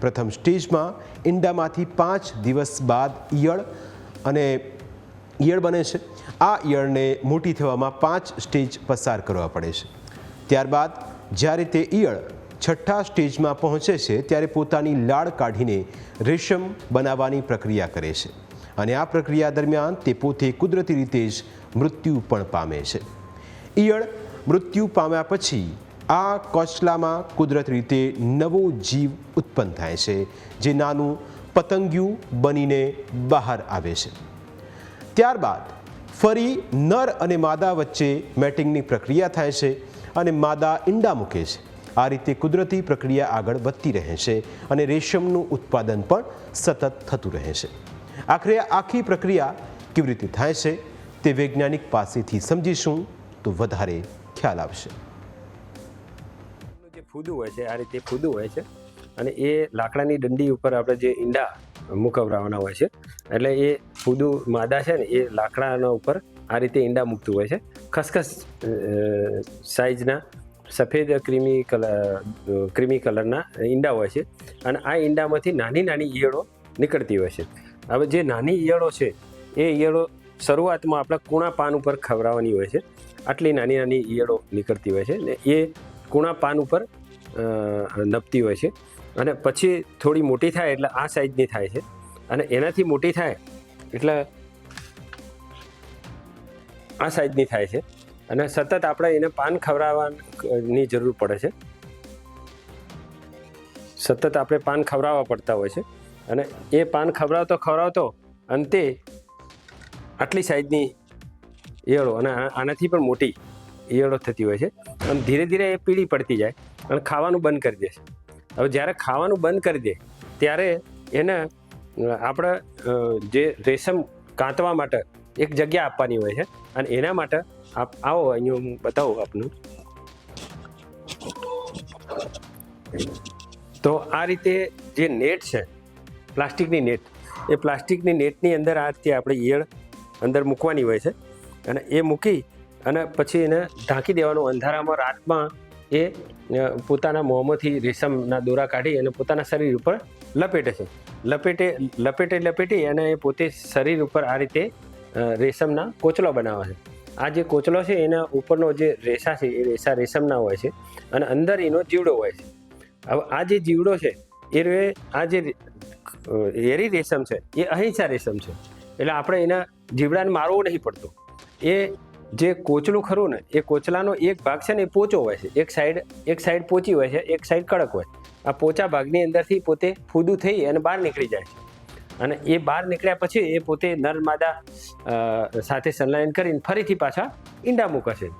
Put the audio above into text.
પ્રથમ સ્ટેજમાં ઈંડામાંથી પાંચ દિવસ બાદ ઈયળ અને ઈયળ બને છે. આ ઈયળને મોટી થવામાં પાંચ સ્ટેજ પસાર કરવા પડે છે. ત્યારબાદ જ્યારે તે ઈયળ છઠ્ઠા સ્ટેજમાં પહોંચે છે, ત્યારે પોતાની લાળ કાઢીને રેશમ બનાવવાની પ્રક્રિયા કરે છે અને આ પ્રક્રિયા દરમિયાન તે પોતે કુદરતી રીતે જ મૃત્યુ પણ પામે છે. ઈયળ મૃત્યુ પામ્યા પછી આ કોચલામાં કુદરત રીતે નવો જીવ ઉત્પન્ન થાય છે, જે નાનું પતંગિયું બનીને બહાર આવે છે. ત્યારબાદ ફરી નર અને માદા વચ્ચે મેટિંગની પ્રક્રિયા થાય છે અને માદા ઈંડા મૂકે છે. આ રીતે કુદરતી પ્રક્રિયા આગળ વધતી રહે છે અને રેશમનું ઉત્પાદન પણ સતત થતું રહે છે. આખરે આખી પ્રક્રિયા કેવી રીતે થાય છે તે વૈજ્ઞાનિક પાસેથી સમજીશું તો વધારે ખ્યાલ આવશે. ફૂદું હોય છે, આ રીતે ફૂદું હોય છે. અને એ લાકડાની દંડી ઉપર આપણે જે ઈંડા મુકવરાવાના હોય છે, એટલે એ ફૂદું માદા છે ને, એ લાકડાના ઉપર આ રીતે ઈંડા મૂકતું હોય છે. ખસખસ સાઇઝના સફેદ ક્રીમી કલર ક્રીમી કલરના ઈંડા હોય છે. અને આ ઈંડામાંથી નાની નાની ઈયળો નીકળતી હોય છે. હવે જે નાની ઈયળો છે, એ ઈયળો શરૂઆતમાં આપણા કૂણા પાન ઉપર ખવડાવવાની હોય છે. આટલી નાની નાની ઈયળો નીકળતી હોય છે ને, એ કૂણા પાન ઉપર નપતી હોય છે. અને પછી થોડી મોટી થાય એટલે આ સાઈઝની થાય છે. અને એનાથી મોટી થાય એટલે આ સાઈઝની થાય છે. અને સતત આપણે એને પાન ખવડાવવાની જરૂર પડે છે. સતત આપણે પાન ખવડાવવા પડતા હોય છે. અને એ પાન ખવડાવતો ખવડાવતો અંતે આટલી સાઈઝની ઈયળો અને આનાથી પણ મોટી ઈયળો થતી હોય છે. અને ધીરે ધીરે એ પીળી પડતી જાય. અને ખાવાનું બંધ કરી દે છે. હવે જ્યારે ખાવાનું બંધ કરી દે, ત્યારે એને આપણે જે રેશમ કાંતવા માટે એક જગ્યા આપવાની હોય છે અને એના માટે આપ, આવો અહીંયા હું બતાવું આપનું. તો આ રીતે જે નેટ છે, પ્લાસ્ટિકની નેટ, એ પ્લાસ્ટિકની નેટની અંદર આ રીતે આપણે ઈયળ અંદર મૂકવાની હોય છે. અને એ મૂકી અને પછી એને ઢાંકી દેવાનું અંધારામાં રાતમાં એ પોતાના મોંમાંથી રેશમના દોરા કાઢી અને પોતાના શરીર ઉપર લપેટે છે. લપેટે લપેટે, લપેટી અને એ પોતે શરીર ઉપર આ રીતે રેશમના કોચલો બનાવે છે. આ જે કોચલો છે એના ઉપરનો જે રેસા છે, એ રેસા રેશમના હોય છે અને અંદર એનો જીવડો હોય છે. હવે આ જે જીવડો છે, એ આ જે એરી રેશમ છે, એ અહિંસા રેશમ છે. એટલે આપણે એના જીવડાને મારવો નહીં પડતો. એ જે કોચલું ખરું ને, એ કોચલાનો એક ભાગ છે ને એ પોચો હોય છે. એક સાઈડ એક સાઈડ પોચી હોય છે, એક સાઈડ કડક હોય આ પોચા ભાગની અંદરથી પોતે ફૂદું થઈ અને બહાર નીકળી જાય છે. અને એ બહાર નીકળ્યા પછી એ પોતે નર માદા સાથે સંલયન કરીને ફરીથી પાછા ઈંડા મૂકે છે.